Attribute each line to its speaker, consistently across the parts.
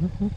Speaker 1: Mm-hmm.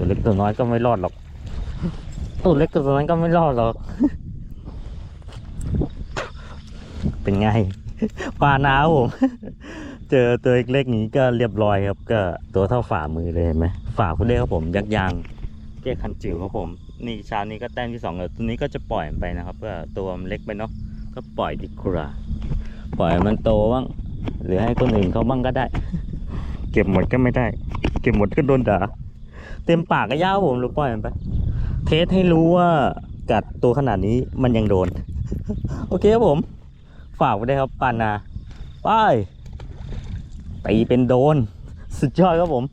Speaker 1: ตัวเล็กตัวน้อยก็ไม่รอดหรอก ตัวเล็กตัวน้อยก็ไม่รอดหรอก เป็นไงปลานาครับผมเจอตัวเล็กๆนี้ก็เรียบร้อยครับ ก็ตัวเท่าฝ่ามือเลยเห็นไหมฝ่าคุณเล็กครับผม ยักษ์ยางเก้คันจิ๋วครับผม นี่เช้านี้ก็แต้มที่สองเลยตัวนี้ก็จะปล่อยมันไปนะครับก็ตัวมันเล็กไปเนาะก็ปล่อยดีกว่าปล่อยมันโตบ้างหรือให้คนอื่นเขาบ้างก็ได้ เก็บหมดก็ไม่ได้ เก็บหมดก็โดนด่า เต็มปากก็ย่าผมหรือปล่อยมันไป เทสให้รู้ว่ากัดตัวขนาดนี้มันยังโดน โอเคครับผม ฝากไว้ด้วยครับปานาไปตีเป็นโดน สุดยอดครับผม